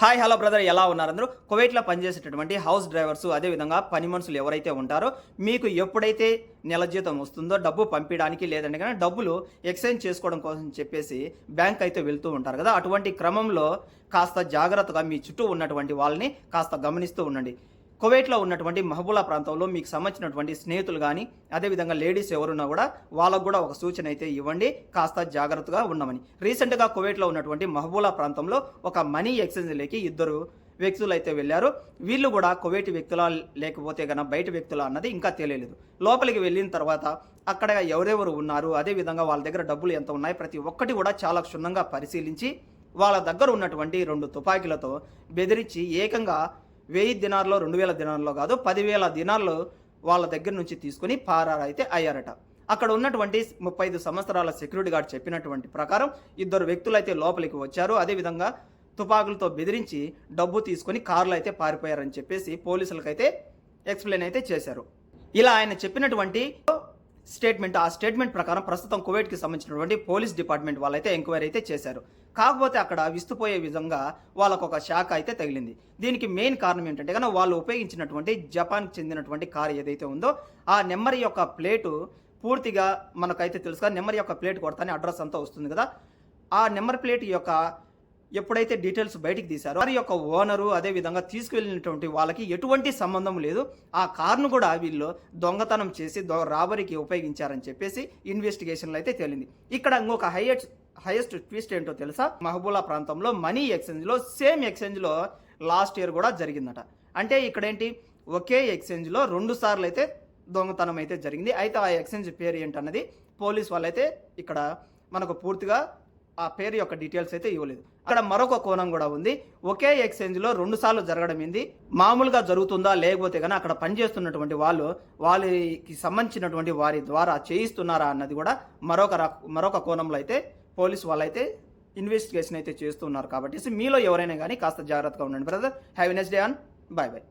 Hi hello brother ఎలా ఉన్నారు అందరూ? కువైట్లో పనిచేసేటటువంటి హౌస్ డ్రైవర్స్ అదేవిధంగా పని మనుషులు ఎవరైతే ఉంటారో మీకు ఎప్పుడైతే నెల జీతం వస్తుందో డబ్బు పంపించడానికి లేదంటే కానీ డబ్బులు ఎక్స్చేంజ్ చేసుకోవడం కోసం చెప్పేసి బ్యాంక్ అయితే వెళ్తూ ఉంటారు కదా. అటువంటి క్రమంలో కాస్త జాగ్రత్తగా మీ చుట్టూ ఉన్నటువంటి వాళ్ళని కాస్త గమనిస్తూ ఉండండి. కువైట్లో ఉన్నటువంటి మహబూలా ప్రాంతంలో మీకు సంబంధించినటువంటి స్నేహితులు కానీ అదేవిధంగా లేడీస్ ఎవరున్నా కూడా వాళ్ళకు కూడా ఒక సూచన అయితే ఇవ్వండి. కాస్త జాగ్రత్తగా ఉండమని. రీసెంట్గా కువైట్లో ఉన్నటువంటి మహబూలా ప్రాంతంలో ఒక మనీ ఎక్స్చేంజ్లోకి ఇద్దరు వ్యక్తులు అయితే వెళ్ళారు. వీళ్ళు కూడా కువైట్ వ్యక్తుల లేకపోతే గన బయట వ్యక్తుల అన్నది ఇంకా తెలియలేదు. లోపలికి వెళ్ళిన తర్వాత అక్కడ ఎవరెవరు ఉన్నారు అదేవిధంగా వాళ్ళ దగ్గర డబ్బులు ఎంత ఉన్నాయి ప్రతి ఒక్కటి కూడా చాలా క్షుణ్ణంగా పరిశీలించి వాళ్ళ దగ్గర ఉన్నటువంటి రెండు తుపాకీలతో బెదిరించి ఏకంగా వెయ్యి దినాల్లో రెండు వేల దినాల్లో కాదు పదివేల దినాల్లో వాళ్ళ దగ్గర నుంచి తీసుకుని పారారైతే అయ్యారట. అక్కడ ఉన్నటువంటి ముప్పై ఐదు సంవత్సరాల సెక్యూరిటీ గార్డ్ చెప్పినటువంటి ప్రకారం ఇద్దరు వ్యక్తులు అయితే లోపలికి వచ్చారు. అదేవిధంగా తుపాకులతో బెదిరించి డబ్బు తీసుకొని కార్లు అయితే పారిపోయారని చెప్పేసి పోలీసులకైతే ఎక్స్ప్లెయిన్ అయితే చేశారు. ఇలా ఆయన చెప్పినటువంటి స్టేట్మెంట్ ఆ స్టేట్మెంట్ ప్రకారం ప్రస్తుతం కువైట్కి సంబంధించినటువంటి పోలీస్ డిపార్ట్మెంట్ వాళ్ళైతే ఎంక్వైరీ అయితే చేశారు. కాకపోతే అక్కడ విస్తుపోయే విధంగా వాళ్ళకు ఒక శాఖ అయితే తగిలింది. దీనికి మెయిన్ కారణం ఏంటంటే కనుక వాళ్ళు ఉపయోగించినటువంటి జపాన్కి చెందినటువంటి కార్ ఏదైతే ఉందో ఆ నెంబర్ యొక్క ప్లేటు పూర్తిగా మనకైతే తెలుసు కదా నెంబర్ యొక్క ప్లేట్ కొడతానే అడ్రస్ అంతా వస్తుంది కదా. ఆ నెంబర్ ప్లేట్ యొక్క ఎప్పుడైతే డీటెయిల్స్ బయటికి తీశారో వారి యొక్క ఓనరు అదే విధంగా తీసుకువెళ్ళినటువంటి వాళ్ళకి ఎటువంటి సంబంధం లేదు. ఆ కార్ను కూడా వీళ్ళు దొంగతనం చేసి దొ రాబరీకి ఉపయోగించారని చెప్పేసి ఇన్వెస్టిగేషన్లో అయితే తేలింది. ఇక్కడ ఇంకొక హైయెస్ట్ హైయెస్ట్ ట్విస్ట్ ఏంటో తెలుసా? మహబూలా ప్రాంతంలో మనీ ఎక్స్చేంజ్లో సేమ్ ఎక్స్చేంజ్లో లాస్ట్ ఇయర్ కూడా జరిగిందట. అంటే ఇక్కడ ఏంటి ఒకే ఎక్స్చేంజ్లో రెండు సార్లు అయితే దొంగతనం అయితే జరిగింది. అయితే ఆ ఎక్స్చేంజ్ పేరు ఏంటన్నది పోలీస్ వాళ్ళైతే ఇక్కడ మనకు పూర్తిగా ఆ పేరు యొక్క డీటెయిల్స్ అయితే ఇవ్వలేదు. అక్కడ మరొక కోణం కూడా ఉంది. ఒకే ఎక్స్చేంజ్లో రెండు సార్లు జరగడం ఏంది? మామూలుగా జరుగుతుందా? లేకపోతే కానీ అక్కడ పనిచేస్తున్నటువంటి వాళ్ళు వాళ్ళకి సంబంధించినటువంటి వారి ద్వారా చేయిస్తున్నారా అన్నది కూడా మరొక మరొక కోణంలో అయితే పోలీస్ వాళ్ళైతే ఇన్వెస్టిగేషన్ అయితే చేస్తున్నారు. కాబట్టి మీలో ఎవరైనా కానీ కాస్త జాగ్రత్తగా ఉండండి brother have next day on bye bye